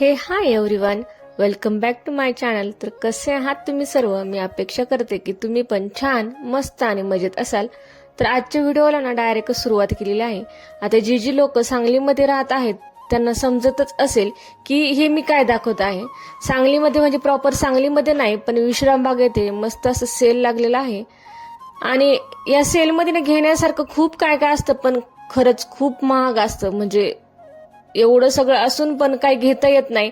Hey hi everyone welcome back to my channel तर कसे आहात तुम्ही सर्व? मी अपेक्षा करते की तुम्ही पण छान मस्त आणि मजेत असाल. तर आजच्या व्हिडिओला ना डायरेक्ट सुरुवात केलेली आहे. आता जी जी लोक सांगलीमध्ये राहत आहेत त्यांना समजतच असेल की हे मी काय दाखवत आहे. सांगलीमध्ये म्हणजे प्रॉपर सांगलीमध्ये नाही पण विश्रामबाग येथे मस्त असं सेल लागलेला आहे. आणि या सेलमध्ये ना घेण्यासारखं खूप काय काय असतं पण खरंच खूप महाग असतं. म्हणजे एवढं सगळं असून पण काही घेता येत नाही.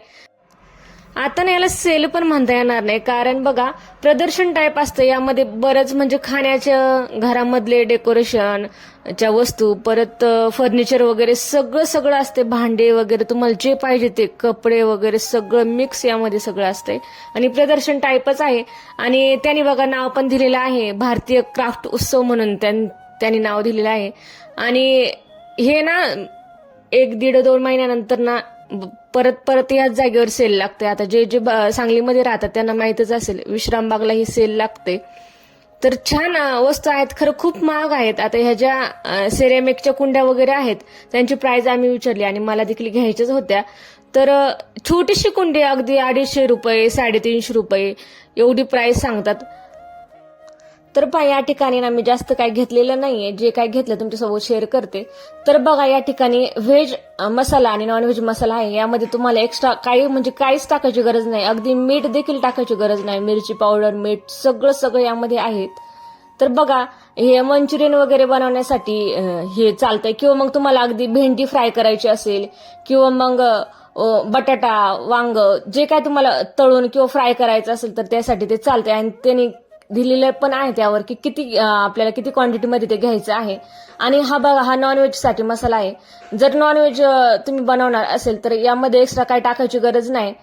आता ना याला सेल पण म्हणता येणार नाही. कारण बघा प्रदर्शन टाईप असतं. यामध्ये बरंच म्हणजे खाण्याच्या घरामधले डेकोरेशन च्या वस्तू परत फर्निचर वगैरे सगळं सगळं असते. भांडे वगैरे तुम्हाला जे पाहिजे ते कपडे वगैरे सगळं मिक्स यामध्ये सगळं असतंय आणि प्रदर्शन टाईपच आहे. आणि त्यांनी बघा नाव पण दिलेलं आहे. भारतीय क्राफ्ट उत्सव म्हणून त्यां- त्यांनी नाव दिलेलं आहे. आणि हे ना एक दीड दोन महिन्यानंतर ना परत परत याच जागेवर सेल लागते आता जे जे ब- सांगलीमध्ये राहतात त्यांना माहीतच असेल विश्रामबागला ही सेल लागते तर छान वस्तू आहेत. खरं खूप महाग आहेत. आता ह्या ज्या सेरेमिकच्या कुंड्या वगैरे आहेत त्यांची प्राइस आम्ही विचारली आणि मला देखील घ्यायच्याच होत्या. तर छोटीशी कुंडी अगदी अडीचशे रुपये साडेतीनशे रुपये एवढी प्राइस सांगतात. तर पहा या ठिकाणी ना मी जास्त काय घेतलेलं नाहीये. जे काय घेतलं तुमच्यासोबत शेअर करते. तर बघा या ठिकाणी व्हेज मसाला आणि नॉनव्हेज मसाला आहे. यामध्ये तुम्हाला एक्स्ट्रा काही म्हणजे काहीच टाकायची गरज नाही. अगदी मीठ देखील टाकायची गरज नाही. मिरची पावडर मीठ सगळं सगळं यामध्ये आहेत तर बघा हे मंचुरियन वगैरे बनवण्यासाठी हे चालतंय. किंवा मग तुम्हाला अगदी भेंडी फ्राय करायची असेल किंवा मग बटाटा वांग जे काय तुम्हाला तळून किंवा फ्राय करायचं असेल तर त्यासाठी ते चालतंय. आणि त्यांनी दिलेलं पण आहे त्यावर की किती आपल्याला किती क्वांटिटीमध्ये ते घ्यायचं आहे. आणि हा बघा हा नॉनव्हेजसाठी मसाला आहे. जर नॉनव्हेज तुम्ही बनवणार असेल तर यामध्ये एक्स्ट्रा काय टाकायची गरज नाही.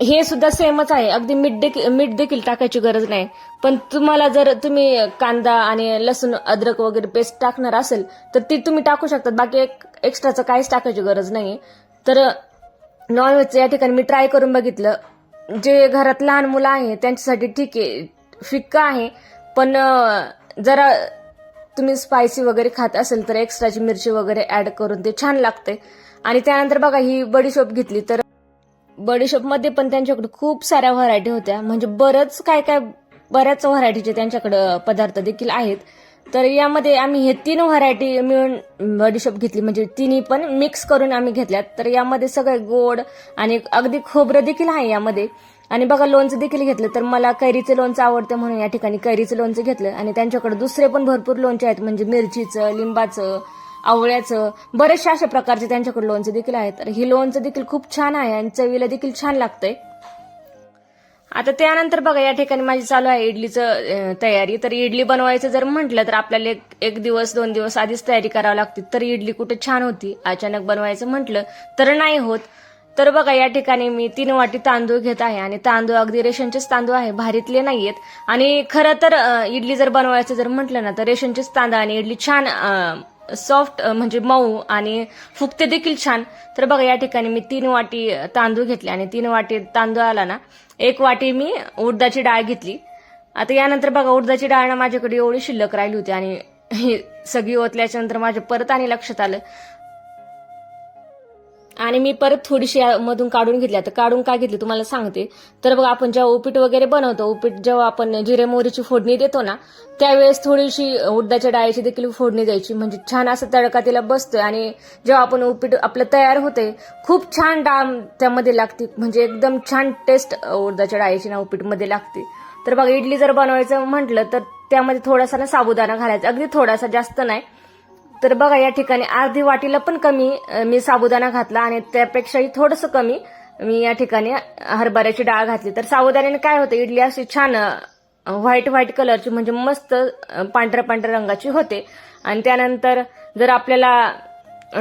हे सुद्धा सेमच आहे. अगदी मीठ देखील मीठ देखील टाकायची गरज नाही. पण तुम्हाला जर तुम्ही कांदा आणि लसूण अद्रक वगैरे पेस्ट टाकणार असेल तर ती तुम्ही टाकू शकतात. बाकी एक एक्स्ट्राचं काहीच टाकायची गरज नाही. तर नॉनव्हेजचं या ठिकाणी मी ट्राय करून बघितलं. जे घरात लहान मुलं आहे त्यांच्यासाठी ठीक आहे. फिक्का आहे. पण जरा तुम्ही स्पायसी वगैरे खात असेल तर एक्स्ट्राची मिरची वगैरे ऍड करून ते छान लागते आणि त्यानंतर बघा ही बडीशोप घेतली तर बडीशोपमध्ये पण त्यांच्याकडे खूप साऱ्या व्हरायटी होत्या. म्हणजे बरंच काय काय बऱ्याच व्हरायटीचे त्यांच्याकडं पदार्थ देखील आहेत. तर यामध्ये आम्ही हे तीन व्हरायटी मिळून बडीशोप घेतली. म्हणजे तिन्ही पण मिक्स करून आम्ही घेतल्यात. तर यामध्ये सगळे गोड आणि अगदी खोबरं देखील आहे यामध्ये. आणि बघा लोणचं देखील घेतलं तर मला कैरीचं लोणचं आवडतं म्हणून या ठिकाणी कैरीचं लोणचं घेतलं. आणि त्यांच्याकडे दुसरे पण भरपूर लोणचे आहेत म्हणजे मिरचीचं लिंबाचं आवळ्याचं. बरेचशा अशा प्रकारचे त्यांच्याकडे लोणचं देखील आहेत. तर हे लोणचं देखील खूप छान आहे आणि चवीला देखील छान लागतंय. आता त्यानंतर बघा या ठिकाणी माझी चालू आहे इडलीचं तयारी. तर इडली बनवायचं जर म्हटलं तर आपल्याला एक एक दिवस दोन दिवस आधीच तयारी करावी लागते. तर इडली कुठे छान होती अचानक बनवायचं म्हटलं तर नाही होत. तर बघा या ठिकाणी मी तीन वाटी तांदूळ घेत आहे आणि तांदूळ अगदी रेशनचेच तांदूळ आहे भारीतले नाहीयेत. आणि खरं तर इडली जर बनवायचं जर म्हटलं ना तर रेशनचेच तांदूळ आणि इडली छान सॉफ्ट म्हणजे मऊ आणि फुगते देखील छान. तर बघा या ठिकाणी मी तीन वाटी तांदूळ घेतले आणि तीन वाटी तांदूळ आला ना एक वाटी मी उडदाची डाळ घेतली. आता यानंतर बघा उडदाची डाळ ना माझ्याकडे एवढी शिल्लक राहिली होती आणि ही सगळी ओतल्याच्या नंतर माझ्या परत आणि लक्षात आलं. आणि मी परत थोडीशी मधून काढून घेतली. आता काढून काय घेतली तुम्हाला सांगते. तर बघा आपण जेव्हा उपीट वगैरे बनवतो उपीट जेव्हा आपण जिरे मोहरीची फोडणी देतो ना त्यावेळेस थोडीशी उडदाच्या डाळीची देखील फोडणी द्यायची. म्हणजे छान असं तडका तिला बसतोय आणि जेव्हा आपण उपीट आपलं तयार होते खूप छान डाळ त्यामध्ये लागते. म्हणजे एकदम छान टेस्ट उडदाच्या डाळीची ना उपीटमध्ये लागते. तर बघा इडली जर बनवायचं म्हटलं तर त्यामध्ये थोडासा ना साबुदाणा घालायचा. अगदी थोडासा जास्त नाही. तर बघा या ठिकाणी अर्धी वाटीला पण कमी मी साबुदाणा घातला आणि त्यापेक्षाही थोडंसं कमी मी या ठिकाणी हरभऱ्याची डाळ घातली. तर साबुदाण्याने काय होतं इडली अशी छान व्हाईट व्हाईट कलरची म्हणजे मस्त पांढऱ्या पांढऱ्या रंगाची होते. आणि त्यानंतर जर आपल्याला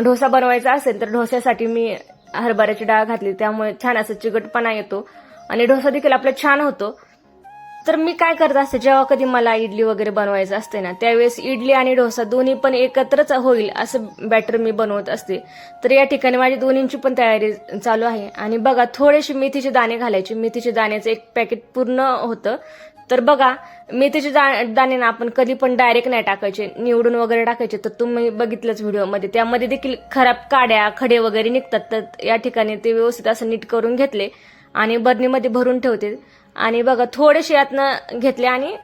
डोसा बनवायचा असेल तर डोस्यासाठी मी हरभऱ्याची डाळ घातली. त्यामुळे छान असं चिकटपणा येतो आणि डोसा देखील आपला छान होतो. तर मी काय करत असते जेव्हा कधी मला इडली वगैरे बनवायचं असते ना त्यावेळेस इडली आणि डोसा दोन्ही पण एकत्रच होईल असं बॅटर मी बनवत असते. तर या ठिकाणी माझी दोन्हींची पण तयारी चालू आहे. आणि बघा थोडेसे मेथीचे दाणे घालायचे. मेथीचे दाण्याचं एक पॅकेट पूर्ण होतं. तर बघा मेथीचे दा- दाणे ना आपण कधी पण डायरेक्ट नाही टाकायचे. निवडून वगैरे टाकायचे. तर तुम्ही बघितलंच व्हिडिओमध्ये. त्यामध्ये देखील खराब काड्या खडे वगैरे निघतात. तर या ठिकाणी ते व्यवस्थित असं नीट करून घेतले आणि बरणीमध्ये भरून ठेवते. आणि बघा थोडेसे यातनं घेतले आणि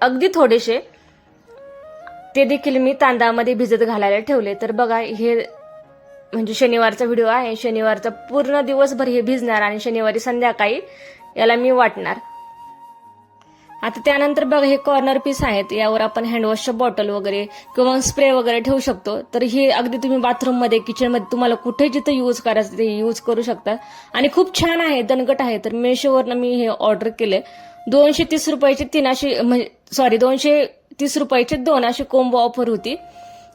अगदी थोडेसे ते देखील मी तांदळामध्ये भिजत घालायला ठेवले. तर बघा हे म्हणजे शनिवारचा व्हिडिओ आहे. शनिवारचा पूर्ण दिवसभर हे भिजणार आणि शनिवारी संध्याकाळी याला मी वाटणार. आता त्यानंतर बघा हे कॉर्नर पीस आहेत. यावर आपण हँडवॉशच्या बॉटल वगैरे किंवा स्प्रे वगैरे ठेवू शकतो. तर हे अगदी तुम्ही बाथरूममध्ये किचनमध्ये तुम्हाला कुठे जिथं यूज करायचं ते यूज करू शकता. आणि खूप छान आहे दणकट आहे. तर मेशोवरनं मी हे ऑर्डर केले. दोनशे तीस रुपयाचे तीन अशी म्हणजे सॉरी दोनशे तीस रुपयाचे दोन अशी कोंबो ऑफर होती.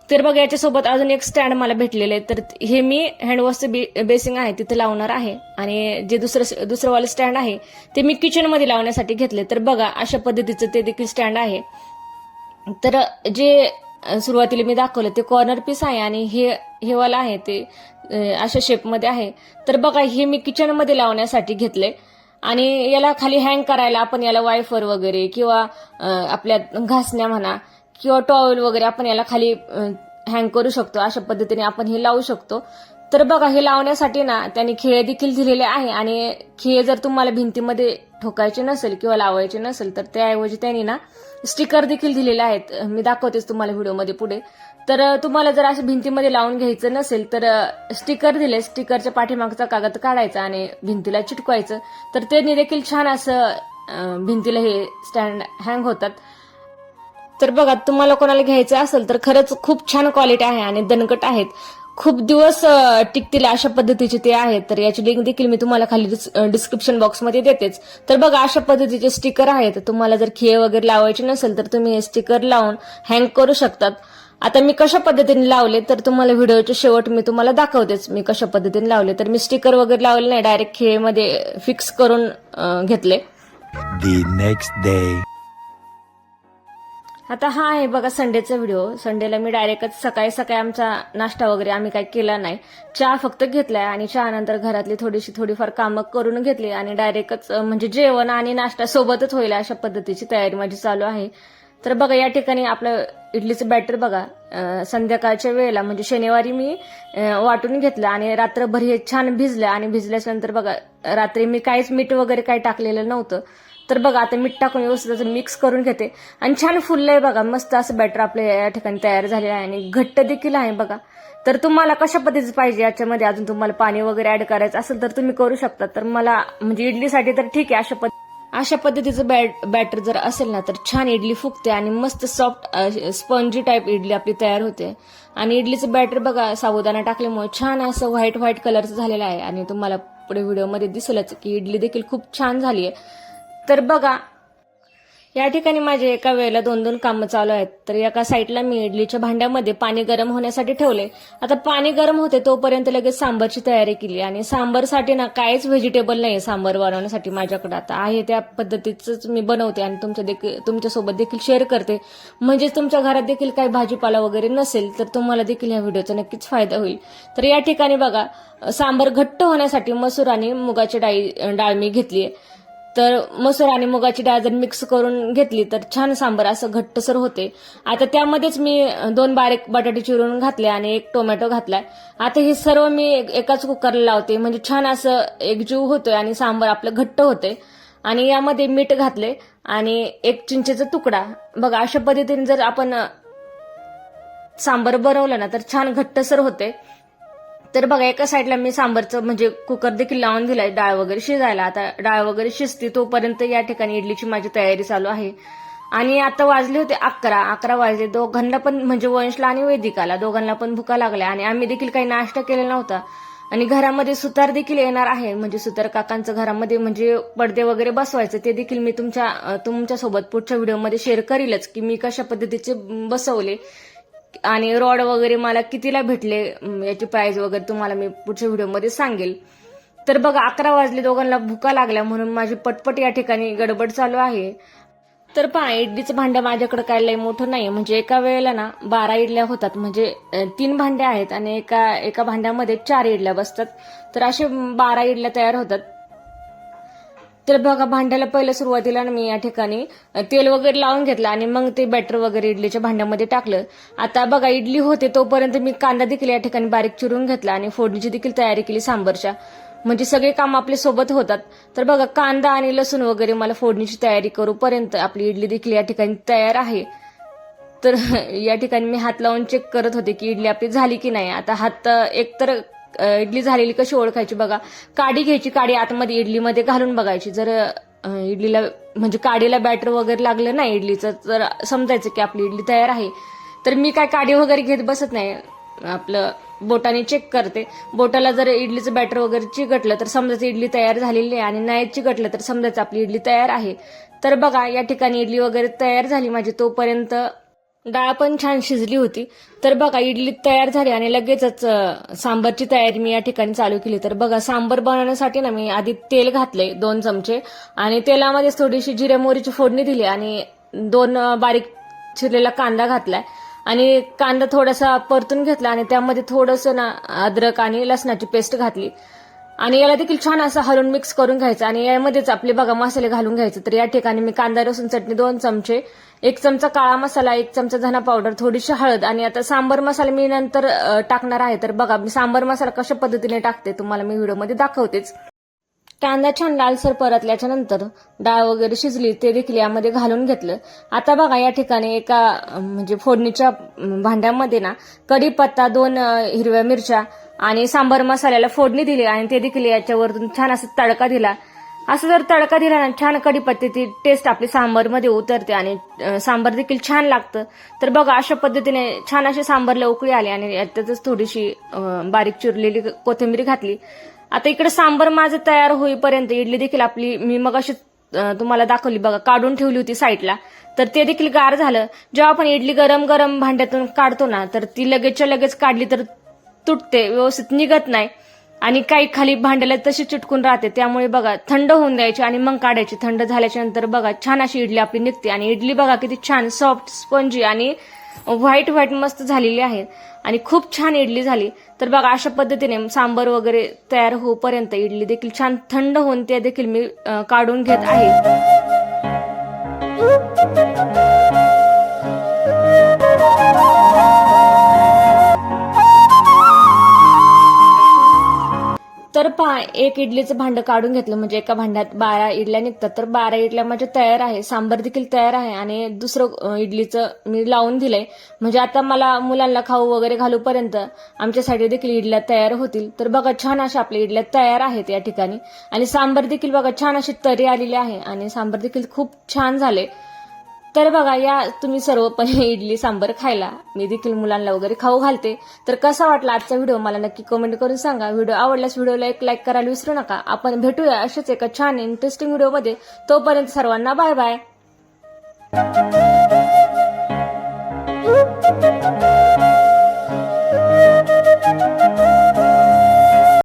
तर बघा याच्यासोबत अजून एक स्टँड मला भेटलेलं आहे तर हे मी हँडवॉशचं बे बेसिंग आहे तिथे लावणार आहे. आणि जे दुसरं दुसरंवालं स्टँड आहे ते मी किचनमध्ये लावण्यासाठी घेतले. तर बघा अशा पद्धतीचं ते देखील स्टँड आहे. तर जे सुरुवातीला मी दाखवलं ते कॉर्नर पीस आहे आणि हे हे वाला आहे ते अशा शेपमध्ये आहे. तर बघा हे मी किचनमध्ये लावण्यासाठी घेतले. आणि याला खाली हँग करायला आपण याला वायफर वगैरे किंवा आपल्या घासण्या म्हणा किंवा टॉवेल वगैरे आपण याला खाली हँग करू शकतो. अशा पद्धतीने आपण हे लावू शकतो. तर बघा हे लावण्यासाठी ना त्यांनी खिळे देखील दिलेले आहे. आणि खिळे जर तुम्हाला भिंतीमध्ये ठोकायचे नसेल किंवा लावायचे नसेल तर त्याऐवजी त्यांनी ना स्टिकर देखील दिलेले आहेत. मी दाखवतेच तुम्हाला व्हिडिओमध्ये पुढे. तर तुम्हाला जर असं भिंतीमध्ये लावून घ्यायचं नसेल तर स्टिकर दिले. स्टिकरच्या पाठीमागचा कागद काढायचा आणि भिंतीला चिटकवायचं. तर त्यांनी देखील छान असं भिंतीला हे स्टँड हँग होतात. तर बघा तुम्हाला कोणाला घ्यायचं असेल तर खरंच खूप छान क्वालिटी आहे आणि दणकट आहेत. खूप दिवस टिकतील अशा पद्धतीचे ते आहेत. तर याची लिंक देखील मी तुम्हाला खाली डिस्क्रिप्शन बॉक्समध्ये देतेच. तर बघा अशा पद्धतीचे स्टिकर आहेत. तुम्हाला जर खिळे वगैरे लावायचे नसेल तर तुम्ही हे स्टिकर लावून हँग करू शकतात. आता मी कशा पद्धतीने लावले तर तुम्हाला व्हिडिओचे शेवट मी तुम्हाला दाखवतेच मी कशा पद्धतीने लावले. तर मी स्टिकर वगैरे लावले नाही डायरेक्ट खिळेमध्ये फिक्स करून घेतले. Next day. आता हा आहे बघा संडेचा व्हिडिओ संडेला मी डायरेक्टच सकाळी सकाळी आमचा नाश्ता वगैरे आम्ही काही केला नाही. चहा फक्त घेतलाय आणि चहा नंतर घरातली थोडीशी थोडीफार कामं करून घेतली आणि डायरेक्टच म्हणजे जेवण आणि नाश्ता सोबतच होईल अशा पद्धतीची तयारी माझी चालू आहे. तर बघा या ठिकाणी आपलं इडलीचं बॅटर बघा संध्याकाळच्या वेळेला म्हणजे शनिवारी मी वाटून घेतलं आणि रात्रभर हे छान भिजलं आणि भिजल्याच्यानंतर बघा रात्री मी काहीच मीठ वगैरे काही टाकलेलं नव्हतं. तर बघा आता मीठ टाकून व्यवस्थित असं मिक्स करून घेते. आणि छान फुललंय बघा मस्त असं बॅटर आपल्या या ठिकाणी तयार झालेलं आहे आणि घट्ट देखील आहे बघा. तर तुम्हाला कशा पद्धतीचं पाहिजे याच्यामध्ये अजून तुम्हाला पाणी वगैरे ऍड करायचं असेल तर तुम्ही करू शकता. तर मला म्हणजे इडलीसाठी तर ठीक आहे अशा पद्धती अशा पद्धतीचं बॅट बॅटर जर असेल ना तर छान इडली फुगते आणि मस्त सॉफ्ट स्पंजी टाईप इडली आपली तयार होते. आणि इडलीचं बॅटर बघा साबुदाणा टाकल्यामुळे छान असं व्हाईट व्हाईट कलरचं झालेलं आहे. आणि तुम्हाला पुढे व्हिडिओमध्ये दिसेलच की इडली देखील खूप छान झाली आहे तर बघा या ठिकाणी माझे एका वेळेला दोन दोन कामं चालू आहेत. तर एका साईडला मी इडलीच्या भांड्यामध्ये पाणी गरम होण्यासाठी ठेवले. आता पाणी गरम होते तोपर्यंत लगेच सांबरची तयारी केली. आणि सांबरसाठी ना काहीच व्हेजिटेबल नाही सांबर बनवण्यासाठी माझ्याकडे. आता आहे त्या पद्धतीचंच मी बनवते आणि तुमच्या देखील तुमच्यासोबत देखील शेअर करते. म्हणजेच तुमच्या घरात देखील काही भाजीपाला वगैरे नसेल तर तुम्हाला देखील ह्या व्हिडिओचा नक्कीच फायदा होईल. तर या ठिकाणी बघा सांबर घट्ट होण्यासाठी मसूर आणि मुगाची डाळी डाळ मी घेतली तर मसूर आणि मुगाची डाळ जर मिक्स करून घेतली तर छान सांबर असं घट्टसर होते. आता त्यामध्येच मी दोन बारीक बटाटे चिरून घातले आणि एक टोमॅटो घातलाय. आता हे सर्व मी एक- एकाच कुकरला लावते. म्हणजे छान असं एकजीव होतोय आणि सांबर आपलं घट्ट होते आणि यामध्ये मीठ घातले आणि एक चिंचेचा तुकडा. बघा अशा पद्धतीने जर आपण सांबर बनवलं ना तर छान घट्टसर होते. तर बघा एका साईडला मी सांबरचं म्हणजे कुकर देखील लावून दिलाय डाळ वगैरे शिजायला. आता डाळ वगैरे शिजते तोपर्यंत या ठिकाणी इडलीची माझी तयारी चालू आहे. आणि आता वाजले होते अकरा अकरा वाजले. दोघांना पण म्हणजे वंशला आणि वैदिकाला दोघांना पण भुका लागल्या. आणि आम्ही देखील काही नाश्ता केलेला नव्हता. आणि घरामध्ये सुतार देखील येणार आहे. म्हणजे सुतार काकांचं घरामध्ये म्हणजे पडदे वगैरे बसवायचं ते देखील मी तुमच्या तुमच्यासोबत पुढच्या व्हिडिओमध्ये शेअर करीलच की मी कशा पद्धतीचे बसवले. आणि रॉड वगैरे मला कितीला भेटले याची प्राइस वगैरे तुम्हाला मी पुढच्या व्हिडिओमध्ये सांगेल. तर बघा अकरा वाजले दोघांना भुका लागल्या म्हणून माझी पटपट या ठिकाणी गडबड चालू आहे. तर पहा इडलीचं भांडं माझ्याकडे काय लय मोठं नाही म्हणजे एका वेळेला ना बारा इडल्या होतात. म्हणजे तीन भांडे आहेत आणि एका एका भांड्यामध्ये चार इडल्या बसतात. तर असे बारा इडल्या तयार होतात. तर बघा भांड्याला पहिलं सुरुवातीला मी या ठिकाणी तेल वगैरे लावून घेतलं आणि मग ते बॅटर वगैरे इडलीच्या भांड्यामध्ये टाकलं. आता बघा इडली होते तोपर्यंत मी कांदा देखील या ठिकाणी बारीक चिरून घेतला आणि फोडणीची देखील तयारी केली सांबरच्या. म्हणजे सगळे काम आपले सोबत होतात. तर बघा कांदा आणि लसूण वगैरे मला फोडणीची तयारी करूपर्यंत आपली इडली देखील या ठिकाणी तयार आहे. तर या ठिकाणी मी हात लावून चेक करत होते की इडली आपली झाली की नाही. आता हात एकतर इडली झालेली कशी ओळखायची बघा. काडी घ्यायची काडी आतमध्ये इडलीमध्ये घालून बघायची. जर इडलीला म्हणजे काडीला बॅटर वगैरे लागलं ना इडलीचं तर समजायचं की आपली इडली तयार आहे. तर मी काय काडी वगैरे घेत बसत नाही. आपलं बोटाने चेक करते. बोटाला जर इडलीचं बॅटर वगैरे चिकटलं तर समजायचं इडली तयार झालेली आहे आणि नाही चिकटलं तर समजायचं आपली इडली तयार आहे. तर बघा या ठिकाणी इडली वगैरे तयार झाली. माझी तोपर्यंत डाळ पण छान शिजली होती. तर बघा इडली तयार झाली आणि लगेचच सांबरची तयारी मी या ठिकाणी चालू केली. तर बघा सांबर बनवण्यासाठी ना मी आधी तेल घातले दोन चमचे आणि तेलामध्ये थोडीशी जिरे मोहरीची फोडणी दिली आणि दोन बारीक चिरलेला कांदा घातलाय. आणि कांदा थोडासा परतून घेतला आणि त्यामध्ये थोडंसं ना अद्रक आणि लसणाची पेस्ट घातली. आणि याला देखील छान असं हलवून मिक्स करून घ्यायचं. आणि यामध्येच आपले बघा मसाले घालून घ्यायचे. तर या ठिकाणी मी कांदा लसूण चटणी दोन चमचे एक चमचा काळा मसाला एक चमचा धना पावडर थोडीशी हळद आणि आता सांबर मसाला मी नंतर टाकणार आहे. तर बघा मी सांबर मसाला कशा पद्धतीने टाकते तुम्हाला मी व्हिडिओमध्ये दाखवतेच. कांदा छान लालसर परतल्याच्या नंतर डाळ वगैरे शिजली ते देखील यामध्ये घालून घेतलं. आता बघा या ठिकाणी एका म्हणजे फोडणीच्या भांड्यामध्ये ना कढीपत्ता दोन हिरव्या मिरच्या आणि सांबर मसाल्याला फोडणी दिली आणि ते देखील याच्यावरतून छान असं तडका दिला. असं जर तडका दिला ना छान कढीपत्त्याची टेस्ट आपली सांबरमध्ये उतरते आणि सांबार देखील छान लागतं. तर बघा अशा पद्धतीने छान असे सांबारला उकळी आली आणि याच्यातच थोडीशी बारीक चिरलेली कोथिंबीर घातली. आता इकडे सांबर माझं तयार होईपर्यंत इडली देखील आपली मी मग अशी तुम्हाला दाखवली बघा काढून ठेवली होती साईडला. तर ते देखील गार झालं. जेव्हा आपण इडली गरम गरम भांड्यातून काढतो ना तर ती लगेचच्या लगेच काढली तर तुटते व्यवस्थित निघत नाही. आणि काही खाली भांड्याला तशी चिटकून राहते. त्यामुळे बघा थंड होऊन द्यायची आणि मग काढायची. थंड झाल्याच्यानंतर बघा छान अशी इडली आपली निघते. आणि इडली बघा किती छान सॉफ्ट स्पंजी आणि व्हाईट व्हाईट मस्त झालेली आहे आणि खूप छान इडली झाली. तर बघा अशा पद्धतीने सांबर वगैरे तयार होऊपर्यंत इडली देखील छान थंड होऊन ते देखील मी काढून घेत आहे. पहा एक इडलीचं भांडं काढून घेतलं. म्हणजे एका भांड्यात बारा इडल्या निघतात. तर बारा इडल्या माझ्या तयार आहे. सांबर देखील तयार आहे. आणि दुसरं इडलीचं मी लावून दिलंय. म्हणजे आता मला मुलांना खाऊ वगैरे घालूपर्यंत आमच्यासाठी देखील इडल्या तयार होतील. तर बघा छान अशा आपल्या इडल्या तयार आहेत या ठिकाणी. आणि सांबर देखील बघा छान अशी तरी आलेली आहे. आणि सांबर देखील खूप छान झाले. तर बघा या तुम्ही सर्व पण इडली सांबर खायला. मी देखील मुलांना वगैरे खाऊ घालते. तर कसा वाटला आजचा व्हिडिओ मला नक्की कमेंट करून सांगा. व्हिडिओ आवडल्यास व्हिडिओला एक लाईक करायला विसरू नका. आपण भेटूया अशाच एका छान इंटरेस्टिंग व्हिडिओमध्ये तोपर्यंत सर्वांना बाय बाय